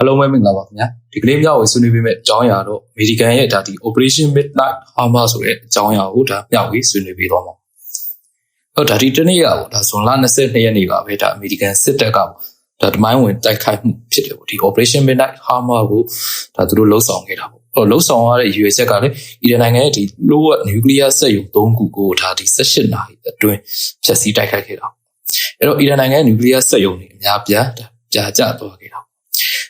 အားလုံးပဲမင်္ဂလာပါခင်ဗျာဒီကနေ့မျှဝေဆွေးနွေးပေးမယ့်အကြောင်းအရာတော့အမေရိကန်ရဲ့ဒါဒီ Operation Midnight Hammer ဆိုတဲ့အကြောင်းအရာကိုဒါမျှဝေဆွေးနွေးပေးသွားမှာဟုတ်ဒါဒီတနေ့ကပေါ့ဒါဇွန်လ22ရက်နေ့ကပဲဒါအမေရိကန်စစ်တပ်ကပေါ့ဒါတမိုင်းဝင်တိုက်ခိုက်မှုဖြစ်တယ်ပေါ့ဒီ Operation Midnight Hammer ကိုဒါသူတို့လှုပ်ဆောင်ခဲ့တာပေါ့ဟိုလှုပ်ဆောင်ရတဲ့ US ကလည်းအီရန်နိုင်ငံရဲ့ဒီ low နျူကလ িয়ার စက်ရုံ၃ခုကိုဒါဒီ18နာရီအတွင်းဖျက်ဆီးတိုက်ခိုက်ခဲ့တာအဲ့တော့အီရန်နိုင်ငံရဲ့နျူကလ িয়ার စက်ရုံတွေအများပြားဒါကြာကျသွားခဲ့တာ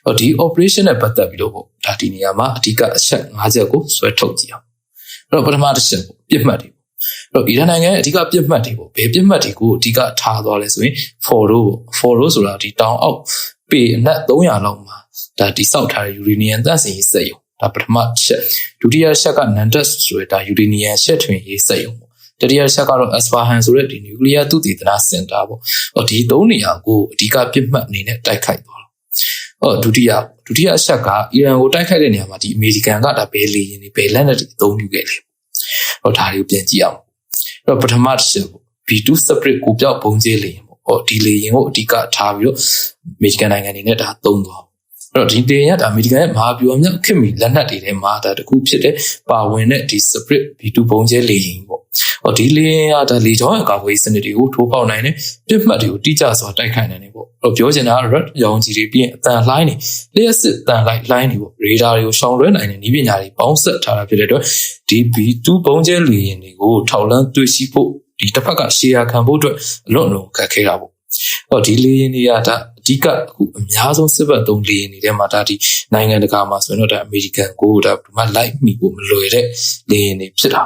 ဟောဒီ operation နဲ့ပတ်သက်ပြီးတော့ပေါ့ဒါဒီနေရာမှာအဓိကအချက်၅ချက်ကိုဆွဲထုတ်ကြည့်အောင်အဲ့တော့ပထမတစ်ချက်ပေါ့ပြစ်မှတ်တွေပေါ့အဲ့တော့အီရန်နိုင်ငံရဲ့အဓိကပြစ်မှတ်တွေပေါ့ဘယ်ပြစ်မှတ်တွေကိုအဓိကထားသွားလဲဆိုရင် foro ပေါ့ foro ဆိုတာဒီတောင်အောက်ပေအနက်300လောက်မှာဒါတိစောက်ထားတဲ့ uranium သန့်စင်ရေးစက်ရုံဒါပထမချက်ဒုတိယချက်က Nandas ဆိုတဲ့ဒါ uranium ရှက်ထွင်ရေးစက်ရုံပေါ့တတိယချက်ကတော့ Asfahan ဆိုတဲ့ဒီ nuclear သုတေသနစင်တာပေါ့ဟောဒီသုံးနေရာကိုအဓိကပြစ်မှတ်အနေနဲ့တိုက်ခိုက်သွားဟော ဒုတိယဒုတိယအချက်ကအီရန်ကိုတိုက်ခိုက်တဲ့နေရာမှာဒီအမေရိကန်ကဒါဘယ်လေရင်တွေဘယ်လက်နက်တွေအသုံးပြုခဲ့လဲဟောဒါတွေကိုပြန်ကြည့်အောင်အဲ့တော့ပထမတစ်ချက်ပေါ့ B2 separate ကိုပြောက်ပုံကျဲလေရင်ပေါ့ဟောဒီလေရင်ကိုအဓိကထားပြီးတော့အမေရိကန်နိုင်ငံအနေနဲ့ဒါသုံးသွားအဲ့တော့ဒီတင်ရတာအမေရိကန်ရဲ့မဟာဗျူဟာမြောက်ခင်မီလက်နက်တွေထဲမှာဒါတခုဖြစ်တဲ့ပါဝင်တဲ့ဒီ separate B2 ပုံကျဲလေရင်ပေါ့ဟော ဒီလေရင်ကဒါလေကြောင်းအကာအကွယ်စနစ်တွေကိုထိုးပေါက်နိုင်တယ်ပြစ်မှတ်တွေကိုတိကျစွာတိုက်ခိုက်နိုင်တယ်ပေါ့တော့ပြောချင်တာက red ရောင်ကြီးတွေပြီးရင်အတန်လှိုင်းတွေလျှက်စစ်တန်လိုက်လှိုင်းတွေပေါ့ရေဒါတွေကိုရှောင်လွှဲနိုင်တဲ့နည်းပညာတွေပေါင်းဆက်ထားတာဖြစ်တဲ့အတွက်ဒီ B2 ပုံကျဲလေရင်တွေကိုထောက်လန်းတွေ့ရှိဖို့ဒီတစ်ဖက်ကရှေ့ရခံဖို့အတွက်အလွန်လုံးခက်ခဲတာပေါ့ဟောဒီလေရင်တွေကဒါအဓိကအခုအများဆုံးစစ်ဘက်သုံးလေရင်တွေထဲမှာဒါဒီနိုင်ငံတကာမှာဆိုရင်တော့ဒါအမေရိကန်ကိုဒါဒီမှာလိုက်မိဖို့မလွယ်တဲ့လေရင်တွေဖြစ်တာ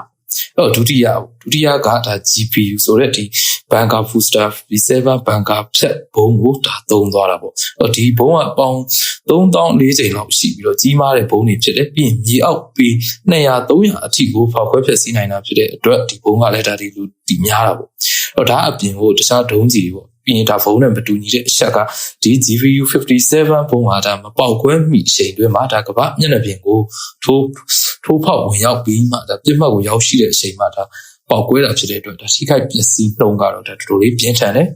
အဲ့တော့ဒုတိယဒုတိယကဒါ GPU ဆိုတဲ့ဒီ Banker Booster V7 Banker ဖြတ်ဘုံကိုဒါသုံးသွားတာပေါ့အဲ့ဒီဘုံကပေါင်း3000ချိန်လောက်ရှိပြီးတော့ကြီးမားတဲ့ဘုံတွေဖြစ်တယ်ပြီးရင်မြေအောက်ပြီး200 300အထိကိုဖောက်ခွဲဖျက်ဆီးနိုင်တာဖြစ်တဲ့အတွက်ဒီဘုံကလည်းဒါဒီလူဒီများတာပေါ့အဲ့တော့ဒါအပြင်ကိုတခြားဒုံးကြီးတွေပေါ့ ပြီးရင်ဒါဖုန်းနဲ့မတူညီတဲ့အချက်ကဒီ GPU 57ဘုံဟာဒါမပေါက်ကွဲမိအချိန်တွင်းမှာဒါကမ္ဘာမျက်နှာပြင်ကိုထိုးထိုးဖောက်ဝင်ရောက်ပြီးမှဒါပြစ်မှတ်ကိုရောက်ရှိတဲ့အချိန်မှာဒါပေါက်ကွဲတာဖြစ်တဲ့အတွက်ဒါထိခိုက်ပစ္စည်းနှုံကတော့ဒါတော်တော်လေးပြင်းထန်တယ်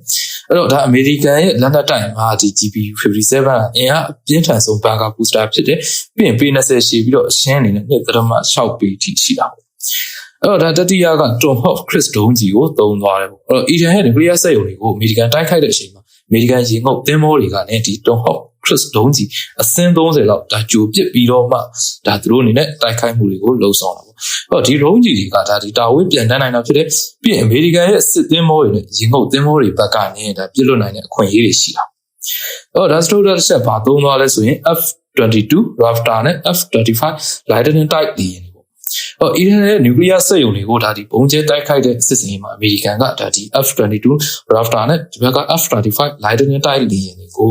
အဲ့တော့ဒါအမေရိကန်ရဲ့လက်နက်တိုင်မှာဒီ GPU 57အင်အားပြင်းထန်ဆုံးဘာကာဘူစတာဖြစ်တယ်ပြီးရင် P20 ရှိပြီးတော့အရှင်းအနေနဲ့2.6ပေထိရှိတာပေါ့ အဲ့တော့ဒါတတိယက Tom Hawk Chris ဒုံးကြီးကိုသုံးသွားတယ်ပေါ့အဲ့တော့ Iran ရဲ့ nuclear စက်ရုံတွေကိုအမေရိကန်တိုက်ခိုက်တဲ့အချိန်မှာအမေရိကန်ရေငုပ်သင်းမောတွေကလည်းဒီ Tom Hawk Chris ဒုံးကြီးအစင်း30လောက်ဒါကြိုပစ်ပြီးတော့မှဒါသူတို့အနေနဲ့တိုက်ခိုက်မှုတွေကိုလှုံ့ဆော်တာပေါ့အဲ့တော့ဒီဒုံးကြီးတွေကဒါဒီတာဝေးပြန်တန်းနိုင်တာဖြစ်တဲ့ပြီးရင်အမေရိကန်ရဲ့စစ်သင်းမောတွေနဲ့ရေငုပ်သင်းမောတွေဘက်ကနေဒါပြစ်လွတ်နိုင်တဲ့အခွင့်အရေးတွေရှိတာအဲ့တော့ဒါစတိုဒါတစ်ချက်ဘာသုံးသွားလဲဆိုရင် F22 Raptor နဲ့ F35 Lightning Type တွေ ဟောအီရန်ရဲ့နျူကလ িয়ার စက်ရုံတွေကိုဒါဒီပုံကျဲတိုက်ခိုက်တဲ့စစ်စင်မှာအမေရိကန်ကဒါဒီ F22 Raptor နဲ့ဒီဘက်က F35 Lightning Type လေယာဉ်တွေကို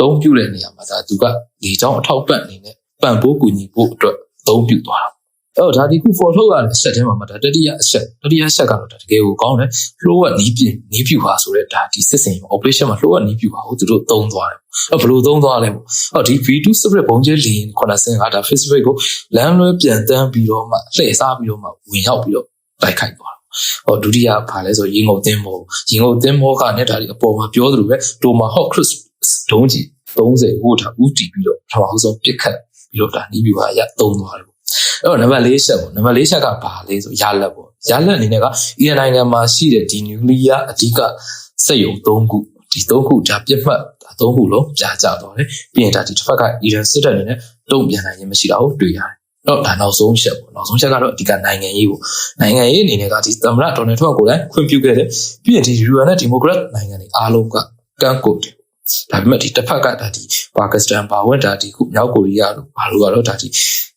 သုံးပြုတဲ့နေရာမှာဒါသူကလေကြောင်းအထောက်ပံ့အနေနဲ့ပံ့ပိုးကူညီဖို့အတွက်သုံးပြုသွားတာ အဲ့တော့ဒါဒီခု for ထုတ်ရတဲ့အချက်ထဲမှာဒါတတိယအချက်တတိယအချက်ကတော့ဒါတကယ်ကိုကောင်းတယ်လှိုးဝက်နီးပြနီးပြူပါဆိုတဲ့ဒါဒီစစ်စင် operation မှာလှိုးဝက်နီးပြူပါကိုသူတို့သုံးသွားတယ်အဲ့ဘယ်လိုသုံးသွားလဲပေါ့ဟောဒီ V2 separate ဘုံကျဲလင်းခုနစင်ကဒါ Facebook ကိုလမ်းလွဲပြန်တန်းပြီးတော့မှလှည့်စားပြီးတော့မှဝင်ရောက်ပြီးတော့တိုက်ခိုက်သွားတာဟောဒုတိယဘာလဲဆိုရင်ငုံသင်းမောရင်ငုံသင်းမောကနဲ့ဒါဒီအပေါ်မှာပြောသလိုပဲတိုမာဟော့ခရစ်ဒုံးကြီး30ဟိုထားဦးတည်ပြီးတော့ပထမဆုံးပြစ်ခတ်ပြီးတော့ဒါနီးပြပါရသုံးသွားတယ် အဲ့တော့နံပါတ်၄ချက်ပေါ့နံပါတ်၄ချက်ကဘာလဲဆိုရလက်ပေါ့ရလက်အနေနဲ့ကအီရန်နိုင်ငံမှာရှိတဲ့ဒီနျူကလ িয়ার အဓိကစက်ရုံ၃ခုဒီ၃ခုဒါပြစ်မှတ်ဒါ၃ခုလုံးကြာကြသွားတယ်ပြီးရင်ဒါဒီတစ်ဖက်ကအီရန်စစ်တပ်အနေနဲ့တုံ့ပြန်နိုင်ခြင်းမရှိတာကိုတွေ့ရတယ်တော့ဒါနောက်ဆုံးချက်ပေါ့နောက်ဆုံးချက်ကတော့အဓိကနိုင်ငံရေးပေါ့နိုင်ငံရေးအနေနဲ့ကဒီသမ္မတဒေါ်နယ်ထရမ့်ကိုလည်းခွင့်ပြုခဲ့တယ်ပြီးရင်ဒီယူအန်နဲ့ဒီမိုကရက်နိုင်ငံတွေအားလုံးကကန့်ကွက်တယ် ဒါပေမဲ့ဒီတစ်ဖက်ကဒါဒီပါကစ္စတန်ပါဝင်ဒါဒီခုမြောက်ကိုရီးယားတို့ဘာလို့ကတော့ဒါဒီ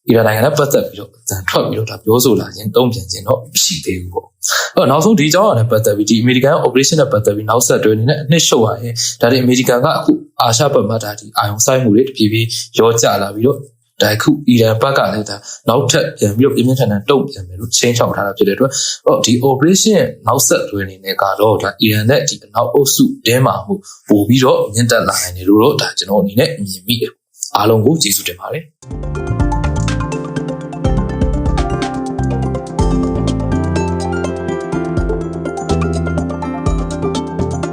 အီရန်နိုင်ငံနဲ့ပတ်သက်ပြီးတော့ဇန်ထွက်ပြီးတော့ဒါပြောဆိုလာခြင်းတုံ့ပြန်ခြင်းတော့မရှိသေးဘူးပေါ့အဲ့တော့နောက်ဆုံးဒီအကြောင်းအရာနဲ့ပတ်သက်ပြီးဒီ American operation နဲ့ပတ်သက်ပြီးနောက်ဆက်တွဲအနေနဲ့အနှစ်ရှုပ်ရရင်ဒါဒီ American ကအခုအာရှဘက်မှာဒါဒီအာယုံဆိုင်မှုတွေတဖြည်းဖြည်းရောကျလာပြီးတော့ ဒါခုအီရန်ဘက်ကလည်းဒါနောက်ထပ်ပြန်ပြီးတော့ပြင်းပြင်းထန်ထန်တုံ့ပြန်မယ်လို့ချင်းချောက်ထားတာဖြစ်တဲ့အတွက်ဟောဒီ operation ရဲ့နောက်ဆက်တွဲအနေနဲ့ကတော့ဒါအီရန်နဲ့ဒီနောက်အုပ်စုတင်းမာမှုပို့ပြီးတော့မြင့်တက်လာနိုင်တယ်လို့တော့ဒါကျွန်တော်အနေနဲ့မြင်မိတယ်အားလုံးကိုကျေးဇူးတင်ပါတယ်